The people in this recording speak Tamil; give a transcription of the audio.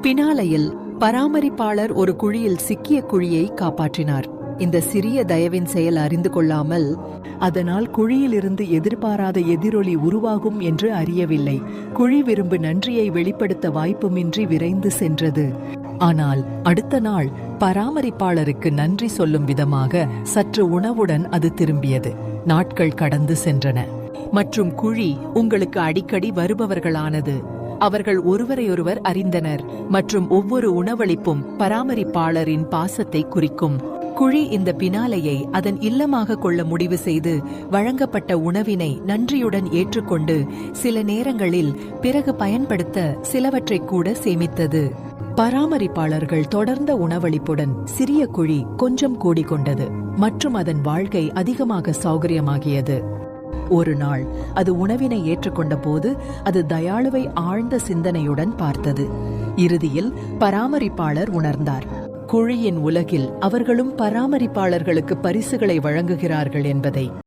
பினாலையில் பராமரிப்பாளர் ஒரு குழியில் சிக்கிய குழியை காப்பாற்றினார். இந்த சிறிய தயவின் செயல் அறிந்து கொள்ளாமல் அதனால் குழியிலிருந்து எதிர்பாராத எதிரொலி உருவாகும் என்று அறியவில்லை. குழி விரும்பு நன்றியை வெளிப்படுத்த வாய்ப்புமின்றி விரைந்து சென்றது. ஆனால் அடுத்த நாள் பராமரிப்பாளருக்கு நன்றி சொல்லும் விதமாக சற்று உணவுடன் அது திரும்பியது. நாட்கள் கடந்து சென்றன. மற்றும் குழி உங்களுக்கு அடிக்கடி வருபவர்களானது. அவர்கள் ஒருவரையொருவர் அறிந்தனர் மற்றும் ஒவ்வொரு உணவளிப்பும் பராமரிப்பாளரின் பாசத்தை குறிக்கும். குழி இந்த பினாலையை அதன் இல்லமாக கொள்ள முடிவு செய்து வழங்கப்பட்ட உணவினை நன்றியுடன் ஏற்றுக்கொண்டு சில நேரங்களில் பிறகு பயன்படுத்த சிலவற்றை கூட சேமித்தது. பராமரிப்பாளர்கள் தொடர்ந்த உணவளிப்புடன் சிறிய குழி கொஞ்சம் கூடிக்கொண்டது மற்றும் அதன் வாழ்க்கை அதிகமாக சௌகரியமாகியது. ஒரு நாள் அது உணவினை ஏற்றுக்கொண்ட போது அது தயாளுவை ஆழ்ந்த சிந்தனையுடன் பார்த்தது. இறுதியில் பராமரிப்பாளர் உணர்ந்தார். குழியின் உலகில் அவர்களும் பராமரிப்பாளர்களுக்கு பரிசுகளை வழங்குகிறார்கள் என்பதை.